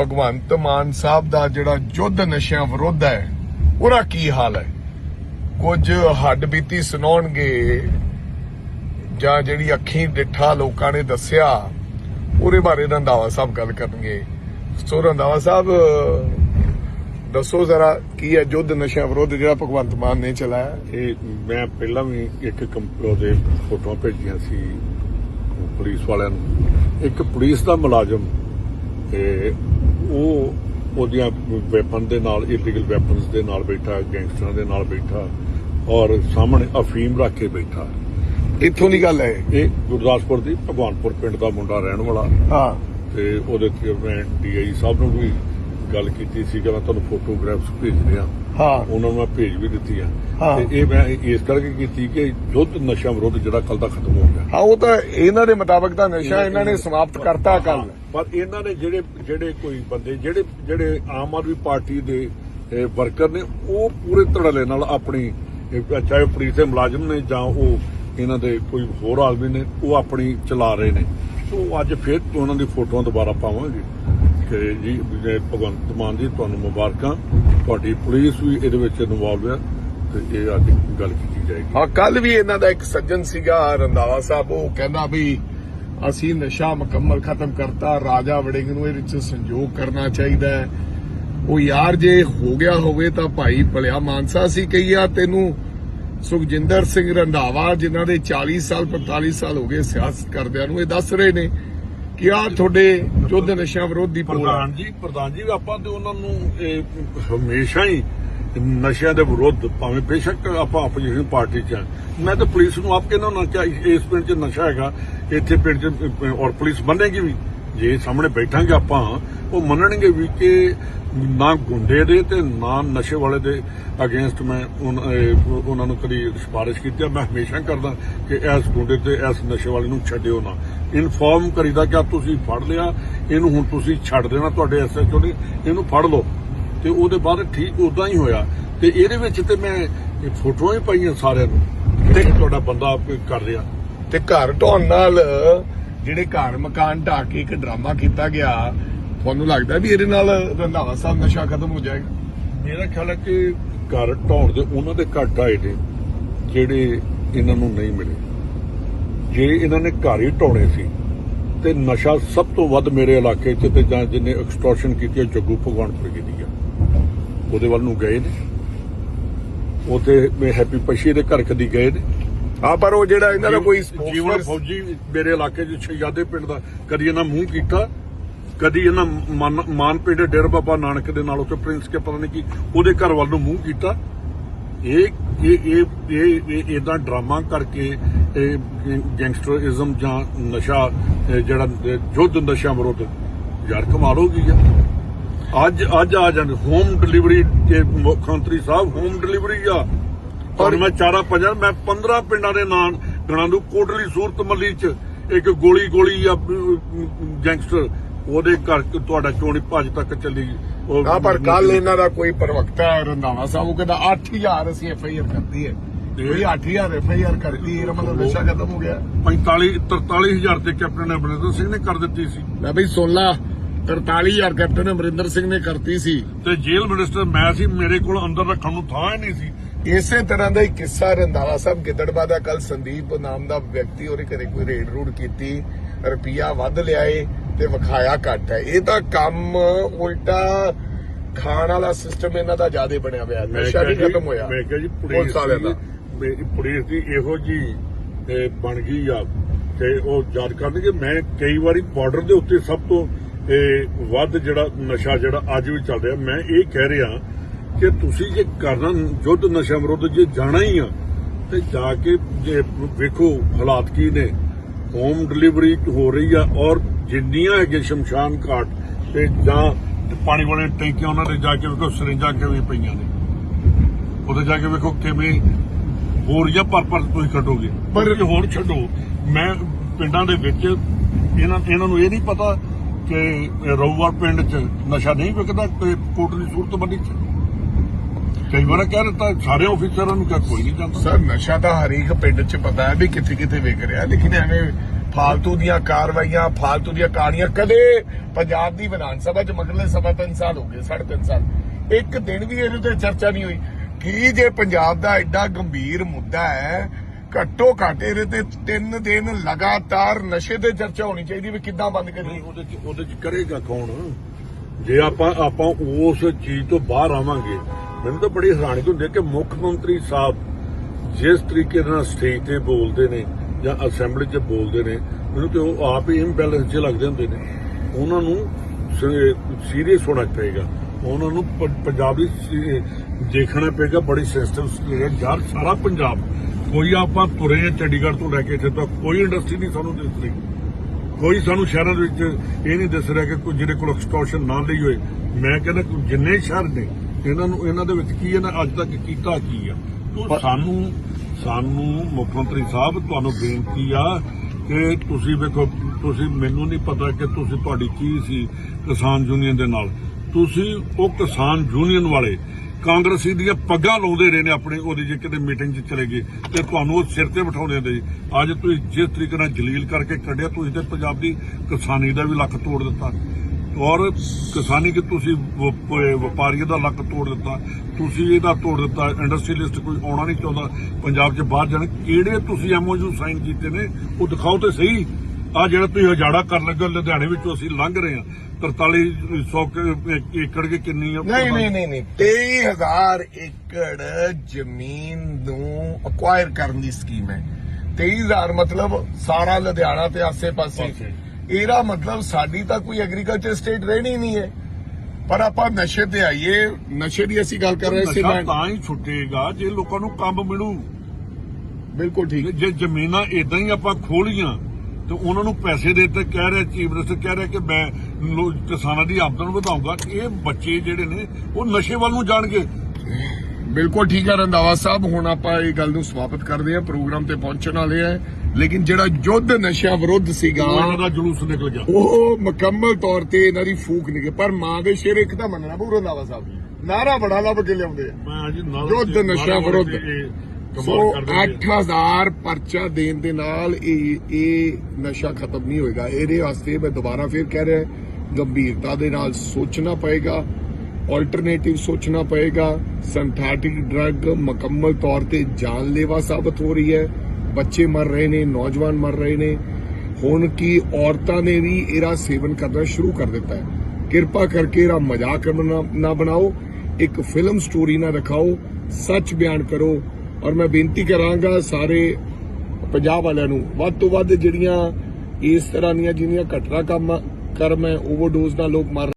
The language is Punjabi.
ਭਗਵੰਤ ਮਾਨ ਸਾਹਿਬ ਦਾ ਜਿਹੜਾ ਯੁੱਧ ਨਸ਼ਿਆਂ ਵਿਰੁੱਧ ਹੈ, ਉਹਦਾ ਕੀ ਹਾਲ ਹੈ? ਕੁਝ ਹੱਡ ਬੀਤੀ ਸੁਣਾਉਣਗੇ ਜਾਂ ਜਿਹੜੀ ਅੱਖੀਂ ਡਿੱਠਾ ਲੋਕਾਂ ਨੇ ਦੱਸਿਆ, ਉਹਦੇ ਬਾਰੇ ਰੰਧਾਵਾ ਸਾਹਿਬ ਗੱਲ ਕਰਨਗੇ। ਸੋ ਰੰਧਾਵਾ ਸਾਹਿਬ, ਦੱਸੋ ਜ਼ਰਾ ਕੀ ਹੈ ਯੁੱਧ ਨਸ਼ਿਆਂ ਵਿਰੁੱਧ ਜਿਹੜਾ ਭਗਵੰਤ ਮਾਨ ਨੇ ਚਲਾਇਆ? ਇਹ ਮੈਂ ਪਹਿਲਾਂ ਵੀ ਇੱਕ ਕੰਪਿਊਟਰ ਦੇ ਫੋਟੋਆਂ ਭੇਜੀਆਂ ਸੀ ਪੁਲਿਸ ਵਾਲਿਆਂ ਨੂੰ। ਇੱਕ ਪੁਲਿਸ ਦਾ ਮੁਲਾਜ਼ਮ, ਤੇ ਉਹ ਉਹਦੀਆਂ ਵੈਪਨ ਦੇ ਨਾਲ ਇਲੀਗਲ ਵੈਪਨਸ ਦੇ ਨਾਲ ਬੈਠਾ ਗੈਂਗਸਟਰਾਂ ਦੇ ਨਾਲ ਬੈਠਾ ਔਰ ਸਾਹਮਣੇ ਅਫੀਮ ਰੱਖ ਕੇ ਬੈਠਾ। ਇੱਥੋਂ ਦੀ ਗੱਲ ਹੈ ਇਹ? ਗੁਰਦਾਸਪੁਰ ਦੀ ਭਗਵਾਨਪੁਰ ਪਿੰਡ ਦਾ ਮੁੰਡਾ ਰਹਿਣ ਵਾਲਾ। ਹਾਂ। ਤੇ ਉਹਦੇ ਤੇ ਮੈਂ ਡੀਆਈ ਸਾਹਿਬ ਨੂੰ ਵੀ ਗੱਲ ਕੀਤੀ ਸੀ ਕਿ ਮੈਂ ਤੁਹਾਨੂੰ ਫੋਟੋਗ੍ਰਾਫਸ ਭੇਜ ਰਿਹਾ ਹਾਂ। ਉਹਨਾਂ ਨੂੰ ਮੈਂ ਭੇਜ ਵੀ ਦਿੱਤੀ ਆ। ਤੇ ਇਹ ਮੈਂ ਇਸ ਕਰਕੇ ਕੀਤੀ ਕਿ ਯੁੱਧ ਨਸ਼ਾ ਵਿਰੁੱਧ ਜਿਹੜਾ ਕੱਲ ਦਾ ਖਤਮ ਹੋ ਗਿਆ। ਹਾਂ ਉਹ ਤਾਂ ਇਹਨਾਂ ਦੇ ਮੁਤਾਬਕ ਤਾਂ ਨਸ਼ਾ ਇਹਨਾਂ ਨੇ ਸਮਾਪਤ ਕਰਤਾ ਕੱਲ ਪਰ ਇਹਨਾਂ ਨੇ ਜਿਹੜੇ ਜਿਹੜੇ ਕੋਈ ਬੰਦੇ ਜਿਹੜੇ ਜਿਹੜੇ ਆਮ ਆਦਮੀ ਪਾਰਟੀ ਦੇ ਵਰਕਰ ਨੇ ਉਹ ਪੂਰੇ ਧੜਲੇ ਨਾਲ ਆਪਣੀ ਚਾਹੇ ਉਹ ਪੁਲਿਸ ਦੇ ਮੁਲਾਜ਼ਮ ਨੇ ਜਾਂ ਉਹ ਇਹਨਾਂ ਦੇ ਕੋਈ ਹੋਰ ਆਦਮੀ ਨੇ ਉਹ ਆਪਣੀ ਚਲਾ ਰਹੇ ਨੇ। ਸੋ ਅੱਜ ਫਿਰ ਉਹਨਾਂ ਦੀ ਫੋਟੋਆਂ ਦੁਬਾਰਾ ਪਾਵਾਂਗੇ। ਕਿ ਜੀ ਭਗਵੰਤ ਮਾਨ ਜੀ, ਤੁਹਾਨੂੰ ਮੁਬਾਰਕਾਂ। ਤੁਹਾਡੀ ਪੁਲਿਸ ਵੀ ਇਹਦੇ ਵਿੱਚ ਇਨਵੋਲਵ ਹੈ ਤੇ ਇਹ ਅੱਜ ਗੱਲ ਕੀਤੀ ਜਾਏਗੀ। ਹਾਂ ਕੱਲ ਵੀ ਇਹਨਾਂ ਦਾ ਇੱਕ ਸੱਜਣ ਸੀਗਾ ਰੰਦਾਵਾ ਸਾਹਿਬ, ਉਹ ਕਹਿੰਦਾ ਵੀ ਅਸੀਂ ਨਸ਼ਾ ਮੁਕੰਮਲ ਖਤਮ ਕਰਤਾ, ਰਾਜਾ ਵੜਿੰਗ ਨੂੰ ਇਹਦੇ ਵਿੱਚ ਸੰਯੋਗ ਕਰਨਾ ਚਾਹੀਦਾ ਹੈ। ਉਹ ਯਾਰ ਜੇ ਹੋ ਗਿਆ ਹੋਵੇ ਤਾਂ ਭਾਈ ਭਲਿਆ ਮਾਨਸਾ ਸੀ ਕਹੀਆ ਤੈਨੂੰ ਸੁਖਜਿੰਦਰ ਸਿੰਘ ਰੰਧਾਵਾ, ਜਿਨ੍ਹਾਂ ਦੇ 40 ਸਾਲ 45 ਸਾਲ ਹੋ ਗਏ ਸਿਆਸਤ ਕਰਦਿਆਂ ਨੂੰ, ਇਹ ਦੱਸ ਰਹੇ ਨੇ ਕਿ ਆ ਤੁਹਾਡੇ ਯੁੱਧ ਨਸ਼ਾ ਵਿਰੋਧੀ ਪ੍ਰਧਾਨ ਜੀ ਪ੍ਰਧਾਨ ਜੀ, ਆਪਾਂ ਤੇ ਉਹਨਾਂ ਨੂੰ ਹਮੇਸ਼ਾ ਹੀ ਨਸ਼ਿਆਂ ਦੇ ਵਿਰੁੱਧ, ਭਾਵੇਂ ਬੇਸ਼ੱਕ ਆਪਾਂ ਆਪੋਜੀਸ਼ਨ ਪਾਰਟੀ ਚ ਮੈਂ ਤਾਂ ਪੁਲਿਸ ਨੂੰ ਆਪ ਕਹਿੰਦਾ ਨਾ ਕਿ ਇਸ ਪਿੰਡ 'ਚ ਨਸ਼ਾ ਹੈਗਾ, ਇੱਥੇ ਪਿੰਡ 'ਚ ਔਰ ਪੁਲਿਸ ਬੰਨੇਗੀ ਵੀ। ਜੇ ਸਾਹਮਣੇ ਬੈਠਾਂਗੇ ਆਪਾਂ, ਉਹ ਮੰਨਣਗੇ ਵੀ ਕਿ ਨਾ ਗੁੰਡੇ ਦੇ ਤੇ ਨਾ ਨਸ਼ੇ ਵਾਲੇ ਦੇ ਅਗੇਂਸਟ ਮੈਂ ਉਹਨਾਂ ਨੂੰ ਕਦੀ ਸਿਫਾਰਿਸ਼ ਕੀਤੀ ਮੈਂ ਹਮੇਸ਼ਾ ਕਰਦਾ ਕਿ ਇਸ ਗੁੰਡੇ ਤੇ, ਇਸ ਨਸ਼ੇ ਵਾਲੇ ਨੂੰ ਛੱਡਿਓ ਨਾ। ਇਨਫੋਰਮ ਕਰੀਦਾ ਕਿ ਆ ਤੁਸੀਂ ਫੜ ਲਿਆ, ਇਹਨੂੰ ਹੁਣ ਤੁਸੀਂ ਛੱਡ ਦੇਣਾ ਤੁਹਾਡੇ ਐਸਐਚਓ ਨੇ, ਇਹਨੂੰ ਫੜ ਲਓ। ਤੇ ਉਹਦੇ ਬਾਅਦ ਠੀਕ ਉਦਾਂ ਹੀ ਹੋਇਆ। ਤੇ ਇਹਦੇ ਵਿੱਚ ਤੇ ਮੈਂ ਫੋਟੋਆਂ ਹੀ ਪਾਈਆਂ ਸਾਰਿਆਂ ਨੂੰ, ਤੇ ਤੁਹਾਡਾ ਬੰਦਾ ਕਰ ਰਿਹਾ। ਤੇ ਘਰ ਢਾਉਣ ਨਾਲ, ਜਿਹੜੇ ਘਰ ਮਕਾਨ ਢਾ ਕੇ ਇੱਕ ਡਰਾਮਾ ਕੀਤਾ ਗਿਆ ਤੁਹਾਨੂੰ ਲੱਗਦਾ ਵੀ ਇਹਦੇ ਨਾਲ ਰੰਧਾਵਾ ਸਾਹਿਬ ਨਸ਼ਾ ਖਤਮ ਹੋ ਜਾਏਗਾ? ਮੇਰਾ ਖਿਆਲ ਹੈ ਕਿ ਘਰ ਢਾਉਣ ਦੇ ਉਹਨਾਂ ਦੇ ਘੱਟ ਆਏ ਨੇ ਜਿਹੜੇ ਇਹਨਾਂ ਨੂੰ ਨਹੀਂ ਮਿਲੇ। ਜੇ ਇਹਨਾਂ ਨੇ ਘਰ ਹੀ ਢਾਉਣੇ ਸੀ ਤੇ ਨਸ਼ਾ ਸਭ ਤੋਂ ਵੱਧ ਮੇਰੇ ਇਲਾਕੇ 'ਚ ਤੇ ਜਾਂ ਜਿਹਨੇ ਐਕਸਟੋਰਸ਼ਨ ਕੀਤੀ ਹੈ ਜੱਗੂ ਭਗਵਾਨਪੁਰ ਕੀਤੀ ਆ। ਉਹਦੇ ਵੱਲ ਨੂੰ ਗਏ ਨੇ। ਤੇ ਮੈਂ ਹੈਪੀ ਪਸ਼ੀ ਦੇ ਘਰ ਕਦੀ ਗਏ ਨੇ। ਹਾਂ ਪਰ ਉਹ ਜਿਹੜਾ ਇਹਨਾਂ ਦਾ ਕੋਈ ਜੀਵਨ ਫੌਜੀ ਮੇਰੇ ਇਲਾਕੇ 'ਚ ਸ਼ਹਿਜ਼ਾਦੇ ਪਿੰਡ ਦਾ ਕਦੀ ਇਹਨਾਂ ਮੂੰਹ ਕੀਤਾ। ਕਦੀ ਇਹਨਾਂ ਮਾਨ- ਪਿੰਡ ਡੇਰ ਬਾਬਾ ਨਾਨਕ ਦੇ ਨਾਲ ਉੱਥੇ ਪ੍ਰਿੰਸ ਕੇ ਪਤਾ ਨਹੀਂ ਕੀ ਉਹਦੇ ਘਰ ਵੱਲ ਨੂੰ ਮੂੰਹ ਕੀਤਾ। ਇਹ ਇਹ ਇਹ ਇਦਾਂ ਡਰਾਮਾ ਕਰਕੇ ਗੈਂਗਸਟਰਿਜ਼ਮ ਜਾਂ ਨਸ਼ਾ ਜਿਹੜਾ ਯੁੱਧ ਨਸ਼ਾ ਵਿਰੁੱਧ ਯਾਰ ਕਮਾਲ ਹੋ ਗਈ ਆ। ਅੱਜ ਅੱਜ ਆ ਜਾਂਦੇ ਹੋਮ ਡਿਲੀਵਰੀ ਤੇ ਮੁੱਖ ਮੰਤਰੀ ਸਾਹਿਬ ਹੋਮ ਡਿਲੀਵਰੀ ਆ। ਔਰ ਮੈਂ ਚਾਰਾ ਪੰਜਾਂ, ਮੈਂ 15 ਪਿੰਡਾਂ ਦੇ ਨਾਂ ਗਣਾ ਨੂੰ ਕੋਟਲੀ ਸੂਰਤ ਮੱਲੀ ਚ ਇੱਕ ਗੋਲੀ ਗੋਲੀ ਆ ਗੈਂਗਸਟਰ ਉਹਦੇ ਘਰ ਚ ਤੁਹਾਡਾ ਚੋਣੀ ਭੱਜ ਤੱਕ ਚੱਲੀ ਹਾਂ ਪਰ ਕੱਲ ਇਹਨਾਂ ਦਾ ਕੋਈ ਪ੍ਰਵਕਤਾ ਰੰਧਾਵਾ ਸਾਹਿਬ ਉਹ ਕਹਿੰਦਾ 8000 ਅਸੀਂ ਐਫ ਆਈ ਆਰ ਕਰਤੀ ਹੈ। ਕੋਈ 8000 ਐਫ ਆਈ ਆਰ ਕਰਤੀ ਇਹਦਾ ਮਤਲਬ ਨਸ਼ਾ ਖਤਮ ਹੋ ਗਿਆ। 45 43000 ਤੇ ਕੈਪਟਨ ਅਮਰਿੰਦਰ ਸਿੰਘ ਨੇ ਕਰ ਦਿੱਤੀ ਸੀ। ਲੈ ਬਈ 16 43000 ਕੈਪਟਨ ਅਮਰਿੰਦਰ ਸਿੰਘ ਨੇ ਕਰਤੀ ਸੀ। ਤੇ ਜੇਲ੍ਹ ਮਿਨਿਸਟਰ ਮੈਂ ਸੀ ਮੇਰੇ ਕੋਲ ਅੰਦਰ ਰੱਖਣ ਨੂੰ ਥਾਂ ਹੀ ਨਹੀਂ ਸੀ। ਇਸੇ ਤਰ੍ਹਾਂ ਦਾ ਹੀ ਕਿੱਸਾ ਰੰਧਾਵਾ ਸਾਹਿਬ ਗਿੱਦੜਬਾ ਦਾ ਕੱਲ ਸੰਦੀਪ ਨਾਮ ਦਾ ਵਿਅਕਤੀ ਉਹਦੇ ਘਰੇ ਕੋਈ ਰੇਡ ਰੂਡ ਕੀਤੀ ਰੁਪਿਆ ਵੱਧ ਲਿਆਏ ਤੇ ਵਿਖਾਇਆ ਘੱਟ ਹੈ। ਇਹ ਤਾਂ ਕੰਮ ਉਲਟਾ ਖਾਣ ਵਾਲਾ ਸਿਸਟਮ ਇਹਨਾਂ ਦਾ ਜ਼ਿਆਦਾ ਬਣਿਆ ਹੋਇਆ। ਨਸ਼ਾ ਵੀ ਖਤਮ ਹੋਇਆ। ਮੈਂ ਕਿਹਾ ਜੀ ਪੁਲਿਸ ਵਾਲਿਆਂ ਦਾ। ਪੁਲਿਸ ਦੀ ਇਹੋ ਜੀ ਤੇ ਬਣ ਗਈ ਆ ਤੇ ਉਹ ਯਾਦ ਕਰਨਗੇ ਮੈਂ ਕਈ ਵਾਰੀ ਬਾਰਡਰ ਦੇ ਉੱਤੇ ਸਭ ਤੋਂ ਇਹ ਵੱਧ ਜਿਹੜਾ ਨਸ਼ਾ ਜਿਹੜਾ ਅੱਜ ਵੀ ਚੱਲ ਰਿਹਾ ਮੈਂ ਇਹ ਕਹਿ ਰਿਹਾ ਕਿ ਤੁਸੀਂ ਜੇ ਕਰਨਾ ਯੁੱਧ ਨਸ਼ਾ ਵਿਰੁੱਧ ਜੇ ਜਾਣਾ ਹੀ ਆ ਤੇ ਜਾ ਕੇ ਜੇ ਵੇਖੋ ਹਾਲਾਤ ਕੀ ਨੇ। ਹੋਮ ਡਿਲੀਵਰੀ ਹੋ ਰਹੀ ਆ ਔਰ ਜਿੰਨੀਆਂ ਹੈਗੇ ਸ਼ਮਸ਼ਾਨ ਘਾਟ ਤੇ ਜਾਂ ਪਾਣੀ ਵਾਲੇ ਟੈਂਕੀਆਂ ਉਹਨਾਂ ਦੇ ਜਾ ਕੇ ਵੇਖੋ ਸਰਿੰਜਾਂ ਕਿਵੇਂ ਪਈਆਂ ਨੇ? ਉਹਦੇ ਜਾ ਕੇ ਵੇਖੋ ਕਿਵੇਂ ਬੋਰੀਆਂ ਭਰ ਭਰ ਤੁਸੀਂ ਕੱਢੋਗੇ। ਪਰ- ਪਰ ਹੋਰ ਛੱਡੋ। ਮੈਂ ਪਿੰਡਾਂ ਦੇ ਵਿੱਚ ਇਹਨਾਂ ਇਹਨਾਂ ਨੂੰ ਇਹ ਨਹੀਂ ਪਤਾ ਕਿ ਰਊਵਾਰ ਪਿੰਡ 'ਚ ਨਸ਼ਾ ਨਹੀਂ ਵਿਕਦਾ ਤੇ ਕੋਟਲੀ ਸੂਰਤ ਬੰਦੀ 'ਚ। ਕਈ ਵਾਰ ਕਹਿ ਦਿੱਤਾ ਸਾਰੇ ਆਫੀਸਰਾਂ ਨੂੰ ਕੋਈ ਨਹੀਂ ਜਾਂਦਾ। ਸਰ ਨਸ਼ਾ ਤਾਂ ਹਰੇਕ ਪਿੰਡ 'ਚ ਪਤਾ ਹੈ ਵੀ ਕਿੱਥੇ ਕਿੱਥੇ ਵਿਕ ਰਿਹਾ ਲੇਕਿਨ ਐਵੇਂ ਫਾਲਤੂ ਦੀਆਂ ਕਾਰਵਾਈਆਂ, ਫਾਲਤੂ ਦੀਆਂ ਕਹਾਣੀਆਂ ਕਦੇ ਪੰਜਾਬ ਦੀ ਵਿਧਾਨ ਸਭਾ ਚ ਮਗਰਲੇ ਸਭਾ ਤਿੰਨ ਸਾਲ ਹੋ ਗਏ, ਸਾਢੇ ਤਿੰਨ ਸਾਲ। ਇੱਕ ਦਿਨ ਵੀ ਇਹਦੇ ਤੇ ਚਰਚਾ ਨਹੀਂ ਹੋਈ। ਕੀ ਜੇ ਪੰਜਾਬ ਦਾ ਐਡਾ ਗੰਭੀਰ ਮੁੱਦਾ ਹੈ, ਘੱਟੋ ਘੱਟ ਇਹਦੇ ਤੇ ਤਿੰਨ ਦਿਨ ਲਗਾਤਾਰ ਨਸ਼ੇ ਤੇ ਚਰਚਾ ਹੋਣੀ ਚਾਹੀਦੀ ਵੀ ਕਿੱਦਾਂ ਬੰਦ ਕਰੀਏ? ਨਹੀਂ, ਉਹਦੇ ਚ ਉਹਦੇ ਚ ਕਰੇਗਾ ਕੌਣ? ਜੇ ਆਪਾਂ ਆਪਾਂ ਉਸ ਚੀਜ਼ ਤੋਂ ਬਾਹਰ ਆਵਾਂਗੇ, ਮੈਨੂੰ ਤਾਂ ਬੜੀ ਹੈਰਾਨੀ ਹੁੰਦੀ ਹੈ ਕਿ ਮੁੱਖ ਮੰਤਰੀ ਸਾਹਿਬ ਜਿਸ ਤਰੀਕੇ ਨਾਲ ਸਟੇਜ ਤੇ ਬੋਲਦੇ ਨੇ ਜਾਂ ਅਸੈਂਬਲੀ 'ਚ ਬੋਲਦੇ ਨੇ ਮੈਨੂੰ ਤੇ ਉਹ ਆਪ ਹੀ ਇੰਬੈਲੈਂਸ 'ਚ ਲੱਗਦੇ ਹੁੰਦੇ ਨੇ। ਉਹਨਾਂ ਨੂੰ ਸੀਰੀਅਸ ਹੋਣਾ ਪਏਗਾ। ਉਹਨਾਂ ਨੂੰ ਪੰਜਾਬ ਦੇਖਣਾ ਪਏਗਾ ਬੜੀ ਸੈਂਸਿਟਿਵ ਹੈ ਯਾਰ ਸਾਰਾ ਪੰਜਾਬ ਕੋਈ ਆਪਾਂ ਤੁਰੇ ਹਾਂ ਚੰਡੀਗੜ੍ਹ ਤੋਂ ਲੈ ਕੇ ਇੱਥੇ ਤੱਕ ਕੋਈ ਇੰਡਸਟਰੀ ਨਹੀਂ ਸਾਨੂੰ ਦਿਸ ਰਹੀ। ਕੋਈ ਸਾਨੂੰ ਸ਼ਹਿਰਾਂ ਦੇ ਵਿੱਚ ਇਹ ਨਹੀਂ ਦਿਸ ਰਿਹਾ ਕਿ ਕੋਈ ਜਿਹਦੇ ਕੋਲ ਐਕਸਟੋਰਸ਼ਨ ਨਾ ਲਈ ਹੋਏ। ਮੈਂ ਕਹਿੰਦਾ ਕਿ ਜਿੰਨੇ ਸ਼ਹਿਰ ਨੇ ਇਹਨਾਂ ਨੂੰ ਇਹਨਾਂ ਦੇ ਵਿੱਚ ਕੀ ਇਹਨਾਂ ਅੱਜ ਤੱਕ ਕੀਤਾ ਕੀ ਆ। ਤੋ ਸਾਨੂੰ ਸਾਨੂੰ ਮੁੱਖ ਮੰਤਰੀ ਸਾਹਿਬ, ਤੁਹਾਨੂੰ ਬੇਨਤੀ ਆ ਕਿ ਤੁਸੀਂ ਵੇਖੋ, ਤੁਸੀਂ ਮੈਨੂੰ ਨਹੀਂ ਪਤਾ ਕਿ ਤੁਸੀਂ ਤੁਹਾਡੀ ਕੀ ਸੀ ਕਿਸਾਨ ਯੂਨੀਅਨ ਦੇ ਨਾਲ। ਤੁਸੀਂ ਉਹ ਕਿਸਾਨ ਯੂਨੀਅਨ ਵਾਲੇ ਕਾਂਗਰਸੀ ਦੀਆਂ ਪੱਗਾਂ ਲਾਉਂਦੇ ਰਹੇ ਨੇ ਆਪਣੇ, ਉਹਦੀ ਜੇ ਕਿਤੇ ਮੀਟਿੰਗ 'ਚ ਚਲੇ ਗਏ ਤੇ ਤੁਹਾਨੂੰ ਉਹ ਸਿਰ ਤੇ ਬਿਠਾਉਂਦੇ ਹੁੰਦੇ ਅੱਜ ਤੁਸੀਂ ਜਿਸ ਤਰੀਕੇ ਨਾਲ ਜਲੀਲ ਕਰਕੇ ਕੱਢਿਆ, ਤੁਸੀਂ ਤੇ ਪੰਜਾਬ ਦੀ ਕਿਸਾਨੀ ਦਾ ਵੀ ਲੱਖ ਤੋੜ ਦਿੱਤਾ। ਔਰ ਕਿਸਾਨੀ ਕਿ ਤੁਸੀਂ ਵ- ਵ- ਵਪਾਰੀਆਂ ਦਾ ਲੱਕ ਤੋੜ ਦਿੱਤਾ ਤੁਸੀਂ ਇਹਦਾ ਤੋੜ ਦਿੱਤਾ ਇੰਡਸਟਰੀਲਿਸਟ ਕੋਈ ਆਉਣਾ ਨਹੀਂ ਚਾਹੁੰਦਾ ਪੰਜਾਬ 'ਚ ਬਾਹਰ ਜਾਣ ਕਿਹੜੇ ਤੁਸੀਂ ਐਮਓਯੂ ਸਾਈਨ ਕੀਤੇ ਨੇ ਉਹ ਦਿਖਾਓ ਤੇ ਸਹੀ। ਆ ਜਿਹੜਾ ਤੁਸੀਂ ਹਜਾੜਾ ਕਰਨ ਲੱਗੇ ਹੋ, ਲੁਧਿਆਣੇ ਵਿੱਚੋਂ ਅਸੀਂ ਲੰਘ ਰਹੇ ਹਾਂ। 4300 ਕ- ਏਕੜ ਕੇ ਕਿੰਨੀ ਆ? ਨਹੀਂ ਨਹੀਂ ਨਹੀਂ ਨਹੀਂ 23000 ਏਕੜ ਜ਼ਮੀਨ ਨੂੰ ਅਕਵਾਇਰ ਕਰਨ ਦੀ ਸਕੀਮ ਹੈ। 23000 ਮਤਲਬ ਸਾਰਾ ਲੁਧਿਆਣਾ ਤੇ ਆਸੇ-ਪਾਸੇ। ਪਾਸੇ। ਇਹਦਾ ਮਤਲਬ ਸਾਡੀ ਤਾਂ ਕੋਈ ਐਗਰੀਕਲਚਰ ਸਟੇਟ ਰਹਿਣੀ ਨਹੀਂ ਹੈ। ਪਰ ਆਪਾਂ ਨਸ਼ੇ ਤੇ ਆਈਏ ਨਸ਼ੇ ਦੀ ਅਸੀਂ ਗੱਲ ਕਰ ਰਹੇ ਸੀ ਮੈਂ ਤਾਂ ਹੀ ਛੁੱਟੇਗਾ ਜੇ ਲੋਕਾਂ ਨੂੰ ਕੰਮ ਮਿਲੂ। ਬਿਲਕੁਲ ਠੀਕ। ਜੇ ਜ਼ਮੀਨਾਂ ਇਦਾਂ ਹੀ ਆਪਾਂ ਖੋਲੀਆਂ ਤੇ ਉਹਨਾਂ ਨੂੰ ਪੈਸੇ ਦੇ ਦਿੱਤੇ ਕਹਿ ਰਿਹਾ ਚੀਫ ਮਿਨਿਸਟਰ ਕਹਿ ਰਿਹਾ ਕਿ ਮੈਂ ਕਿਸਾਨਾਂ ਦੀ ਆਮਦਨ ਵਧਾਉਂਗਾ। ਇਹ ਬੱਚੇ ਜਿਹੜੇ ਨੇ ਉਹ ਨਸ਼ੇ ਵੱਲ ਨੂੰ ਜਾਣਗੇ। ਬਿਲਕੁਲ ਠੀਕ ਹੈ ਰੰਦਾਵਾ ਸਾਹਿਬ ਹੁਣ ਆਪਾਂ ਇਹ ਗੱਲ ਨੂੰ ਸਵਾਗਤ ਕਰਦੇ ਹਾਂ। ਪ੍ਰੋਗਰਾਮ ਤੇ ਪਹੁੰਚਣ ਵਾਲੇ ਆ ਲੇਕਿਨ ਜਿਹੜਾ ਯੁੱਧ ਨਸ਼ਿਆਂ ਵਿਰੁੱਧ ਸੀਗਾ ਉਹ ਇਹਨਾਂ ਦਾ ਜਲੂਸ ਨਿਕਲ ਗਿਆ। ਉਹ ਮੁਕੰਮਲ ਤੌਰ ਤੇ ਇਹਨਾਂ ਦੀ ਫੂਕ ਨਿਕਲੇ। ਪਰ ਮਾਂ ਦੇ ਸ਼ੇਰ ਇੱਕ ਤਾਂ ਮੰਨਣਾ ਪਊ ਰੰਦਾਵਾ ਸਾਹਿਬ ਨਾਰਾ ਬੜਾ ਲੱਭ ਕੇ ਲਿਆਉਂਦੇ ਆ। ਯੁੱਧ ਨਸ਼ਾ ਵਿਰੁੱਧ। ਸੋ ਕਰਦੇ ਨੇ। 8000 ਪਰਚਾ ਦੇਣ ਦੇ ਨਾਲ ਇਹ ਇਹ ਨਸ਼ਾ ਖਤਮ ਨਹੀਂ ਹੋਏਗਾ। ਇਹਦੇ ਵਾਸਤੇ ਮੈਂ ਦੁਬਾਰਾ ਫੇਰ ਕਹਿ ਰਿਹਾ ਗੰਭੀਰਤਾ ਦੇ ਨਾਲ ਸੋਚਣਾ ਪਏਗਾ ਆਲਟਰਨੇਟਿਵ ਸੋਚਣਾ ਪਏਗਾ। ਸਿੰਥੈਟਿਕ ਡਰੱਗ ਮੁਕੰਮਲ ਤੌਰ ਤੇ ਜਾਨਲੇਵਾ ਸਾਬਤ ਹੋ ਰਹੀ ਹੈ। ਬੱਚੇ ਮਰ ਰਹੇ ਨੇ, ਨੌਜਵਾਨ ਮਰ ਰਹੇ ਨੇ। ਹੁਣ ਕੀ ਔਰਤਾਂ ਨੇ ਵੀ ਇਹਦਾ ਸੇਵਨ ਕਰਨਾ ਸ਼ੁਰੂ ਕਰ ਦਿੱਤਾ ਹੈ। ਕਿਰਪਾ ਕਰਕੇ ਇਹਦਾ ਮਜ਼ਾਕ ਨਾ- ਬਣਾਓ। ਇੱਕ ਫਿਲਮ ਸਟੋਰੀ ਨਾ ਦਿਖਾਓ। ਸੱਚ ਬਿਆਨ ਕਰੋ। ਔਰ ਮੈਂ ਬੇਨਤੀ ਕਰਾਂਗਾ ਸਾਰੇ ਪੰਜਾਬ ਵਾਲਿਆਂ ਨੂੰ, ਵੱਧ ਤੋਂ ਵੱਧ ਜਿਹੜੀਆਂ ਇਸ ਤਰ੍ਹਾਂ ਦੀਆਂ ਜਿਹੜੀਆਂ ਘਟਨਾ ਕੰਮ, ਕਰਮ ਹੈ ਓਵਰਡੋਜ਼ ਨਾਲ ਲੋਕ ਮਰ